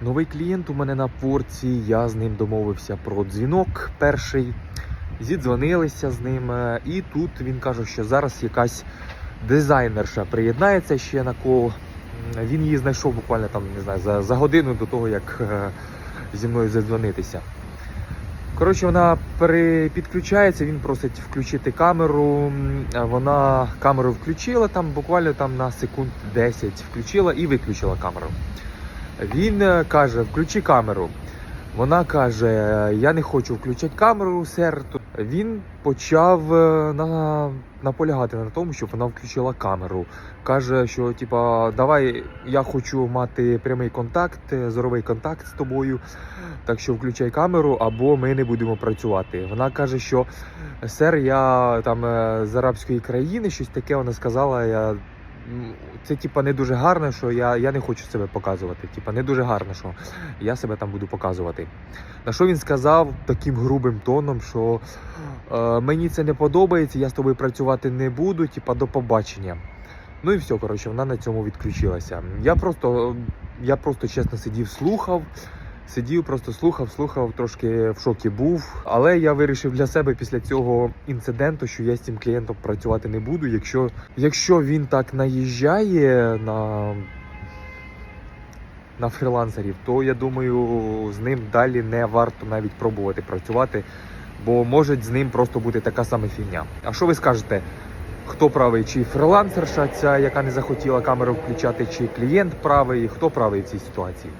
Новий клієнт у мене на порці. Я з ним домовився про дзвінок перший. Зідзвонилися з ним. е, І тут він каже, що зараз якась дизайнерша приєднається ще на кол. Він її знайшов буквально там, не знаю, за, за годину до того, як е, зі мною задзвонитися. Коротше, вона підключається, він просить включити камеру. Вона камеру включила там буквально там на секунд 10 включила і виключила камеру. Він е, каже: включи камеру. Вона каже: Я не хочу включати камеру, сер. Він почав е, на, наполягати на тому, щоб вона включила камеру. Каже, що типа, давай, я хочу мати прямий контакт, е, зоровий контакт з тобою. Так що включай камеру, або ми не будемо працювати. Вона каже, що сер, я там е, з арабської країни, щось таке вона сказала. Я це типа не дуже гарно, що я, я не хочу себе показувати. Типа не дуже гарно, що я себе там буду показувати. На що він сказав таким грубим тоном, що е, мені це не подобається, я з тобою працювати не буду, типа до побачення. Ну і все, коротше, вона на цьому відключилася. Я просто, я просто чесно сидів, слухав. Сидів, просто слухав, слухав, трошки в шокі був. Але я вирішив для себе після цього інциденту, що я з цим клієнтом працювати не буду. Якщо, якщо він так наїжджає на, на фрілансерів, то я думаю, з ним далі не варто навіть пробувати працювати, бо може з ним просто бути така сама фігня. А що ви скажете? Хто правий? Чи фрілансерша ця, яка не захотіла камеру включати, чи клієнт правий? Хто правий в цій ситуації?